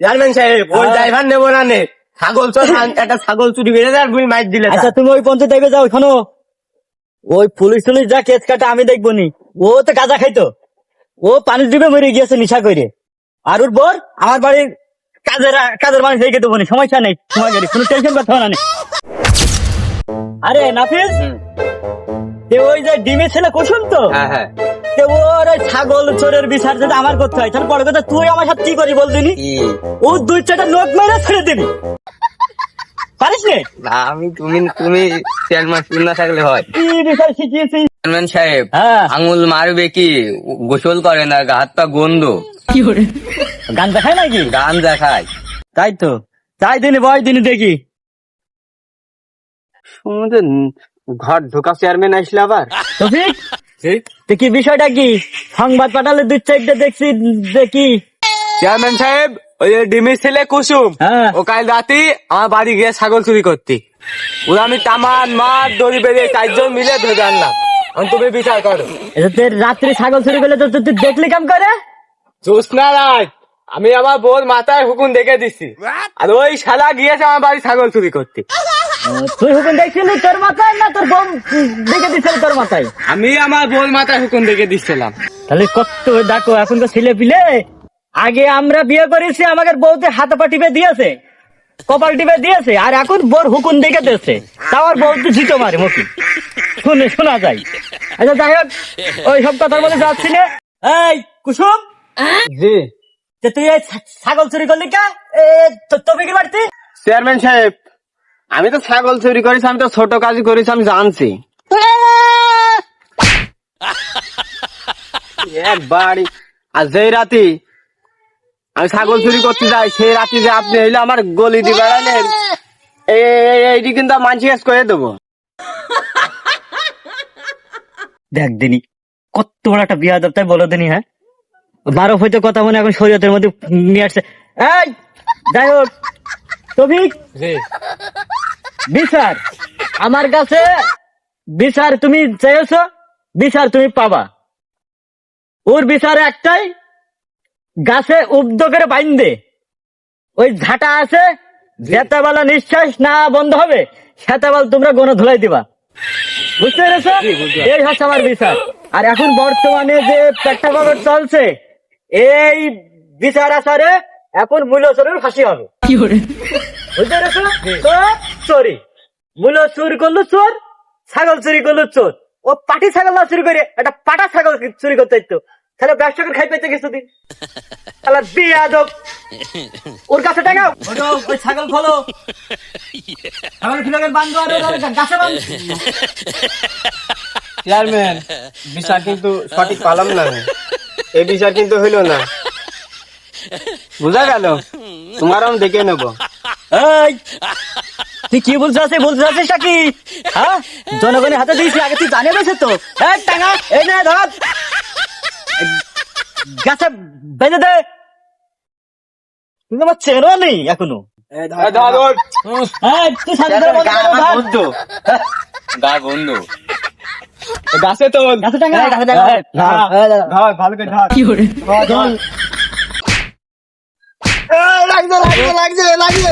Chairman সাহেব ওই হ্যাঁ। ড্রাইভার নেব না নে। ছাগল চোর আন- একটা ছাগল চুরি দেয় আর তুমি মাইর দিলে আচ্ছা তুমি ওই পঞ্চায়েত যাও এখনও। ওই পুলিশ টুলিশ যা কেস কাটা আমি দেখব নি। ও তো গাঁজা খাইতো। ও পানি ডিবে মরে গিয়েছে নিশা করে আর ওর বর আমার বাড়ির কাজের কাজের মানুষ হয়ে দেবো নি। সমস্যা নেই সময় গেলে কোনো টেনশন করতে হবে না আরে নাফিস ওই যে ডিমের ছেলে কুসুম তো? হ্যাঁ হ্যাঁ। ওর ওই ছাগল চোরের বিচার যদি আমার করতে হয়। তাহলে বড় কথা তুই আমার সাথে কি করি ও দুই চারটা নোট মেরে ছেড়ে দিবি। পারিস নে? না, আমি তুমি তুমি চেয়ারম্যান না থাকলে হয়। কি বিচার শিখিয়েছিস? চেয়ারম্যান সাহেব হ্যাঁ। আঙুল মারবে কি? গোসল করে না হাত পা গন্ধ। কি করে? গান দেখায় নাকি? গান দেখায়। তাই তো। তাই দিনে বয় দিনে দেখি। আমাদের ঘর ঢোকা চেয়ারম্যান আসলে আবার। তো কি বিষয়টা কি? সংবাদ পাঠালে দুই চারটে দেখছি দেখি চেয়ারম্যান সাহেব ওই যে ডিমির ছেলে কুসুম হ্যাঁ। ও কাল রাতে আমার বাড়ি গিয়ে ছাগল চুরি করতে। ওরা আমি তামান মার দড়ি বেরিয়ে চারজন মিলে ধরে আনলাম। আমি তুমি বিচার করো। এটা তোর রাত্রি ছাগল চুরি করলে তো তুই দেখলি কাম করে? জোসনা রাত আমি আমার বোর মাথায় হুকুম দেখে দিচ্ছি আর ওই শালা গিয়েছে আমার বাড়ি ছাগল চুরি করতে। তুই হুকুম দেখছিলি তোর মাথায় না তোর বোন দেখে দিচ্ছিল তোর মাথায়? আমি আমার বোর মাথায় হুকুম দেখে দিচ্ছিলাম তাহলে কত দেখো এখন তো ছেলে পিলে। আগে আমরা বিয়ে করেছি আমাকে বউতে হাতে পা টিপে দিয়েছে কপাল টিপে দিয়েছে আর এখন বোর হুকুন দেখে দিয়েছে। তাও আর বউ তো ঝিটো মারে মুখি। শুনে শোনা যায়। আচ্ছা যাই হোক ওই সব কথার মধ্যে যাচ্ছি না। এই কুসুম! জি। তুই ছাগল চুরি করলি কা? এ তবিকের বাড়িতে? চেয়ারম্যান সাহেব আমি তো ছাগল চুরি করেছি আমি তো ছোট কাজ করেছি আমি জানছি। একবারই আর যেই রাতি আমি ছাগল চুরি করতে যাই সেই রাতে যে আপনি হইলে আমার গলি দিয়ে বেড়ালেন এইটি কিন্তু মানসি কাজ করে দেবো। দেখ দিনি কত বড় একটা বিয়া দেব তাই বলো দিনি হ্যাঁ? বারো হয়তো কথা মনে এখন শরীয়তের মধ্যে নিয়ে আসছে। এই যাই হোক। তবিক বিচার। আমার কাছে বিচার তুমি চেয়েছো বিচার তুমি পাবা। ওর বিচার একটাই গাছে উব্দ করে বাইন্দে। ওই ঝাঁটা আছে যেতেবেলা নিঃশ্বাস না বন্ধ হবে সেতেবেলা তোমরা গণ ধুলাই দিবা। বুঝতে পেরেছ? এই হচ্ছে আমার বিচার। আর এখন বর্তমানে যে প্রেক্ষাপট চলছে এই বিচার আচারে এখন মূল্য ফাঁসি হবে। বুঝতে পেরেছ? তো চোরি। মূল্য চুরি করল চোর ছাগল চুরি করল চোর। ও পাটি ছাগল না চুরি করে একটা পাটা ছাগল চুরি করতে ইতো তাহলে ব্যবসা করে খাই পেতে কিছুদিন। তাহলে বিয়া দোক ওর কাছে টাকা? ওই ছাগল খোলো। ছাগল খুলে বান্ধব আর গাছে বান্ধ। চেয়ারম্যান বিচার কিন্তু সঠিক পালাম না। এই বিচার কিন্তু হইল না। বুঝা গেল? তোমার আমি দেখে নেব। এই! তুই কি বলতে আছিস বলতে আছিস কি হ্যাঁ? জনগণের হাতে দিয়েছি আগে তুই জানিয়ে দিয়েছিস তো। এই টাঙা এই না ধর। গাছে বেঁধে দে। তুমি আমার চেনো নেই এখনও। গাছে তো গাছে ভালো করে। লাগছে লাগছে লাগছে লাগছে।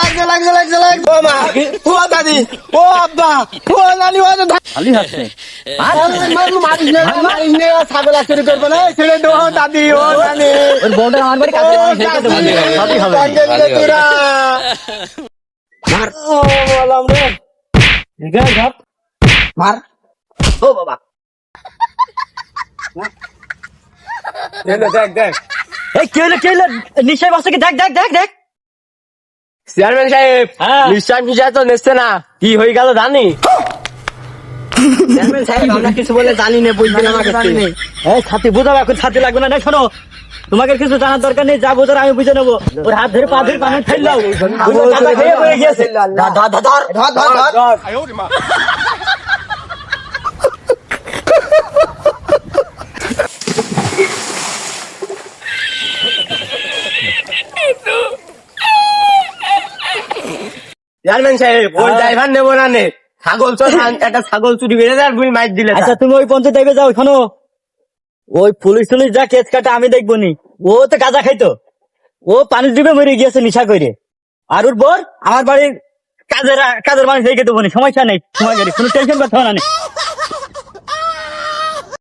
লাগছে লাগছে লাগছে লাগছে। ও মা ও দাদি ও আব্বা ও নানি ও খালি হাসছে ছাগল চুরি করব না। ছেড়ে দো দাদি ও নানি। ওর বউটা আমার বাড়ি কাছে সবই হবে। মার। ও বললাম রে। গা, ঘাপ। মার। ও বাবা। দেখ দেখ। এই কে হলো কে হলো? নিশ্চয় বাসকে দেখ দেখ দেখ দেখ। চেয়ারম্যান সাহেব হ্যাঁ। নিশ্চয় তো নিচ্ছে না। কি হয়ে গেল জানি? চেয়ারম্যান সাহেব আমরা কিছু বলে জানি না বুঝবেন আমাকে এই ছাতি বুঝাবো এখন ছাতি লাগবে না না শোনো। তোমাকে কিছু জানার দরকার নেই যা বোঝার আমি বুঝে নেব। ওর হাত ধরে পা পানি ধর, চেয়ারম্যান সাহেব ওই হ্যাঁ। ড্রাইভার নেব না নে। ছাগল চোর একটা ছাগল চুরি করে যার তুমি মাইর দিলে আচ্ছা তুমি ওই পঞ্চায়েত দেখবে যাও এখনও ওই পুলিশ টুলিশ যা কেস কাটা আমি দেখব নি। ও তো গাঁজা খাইতো। ও পানি ডুবে মরে গিয়েছে নিশা করে আর ওর বর আমার বাড়ির কাজের কাজের মানুষ হয়ে দেবো নি, সমস্যা নেই। সময় গেলে কোনো টেনশন করতে হবে না নি।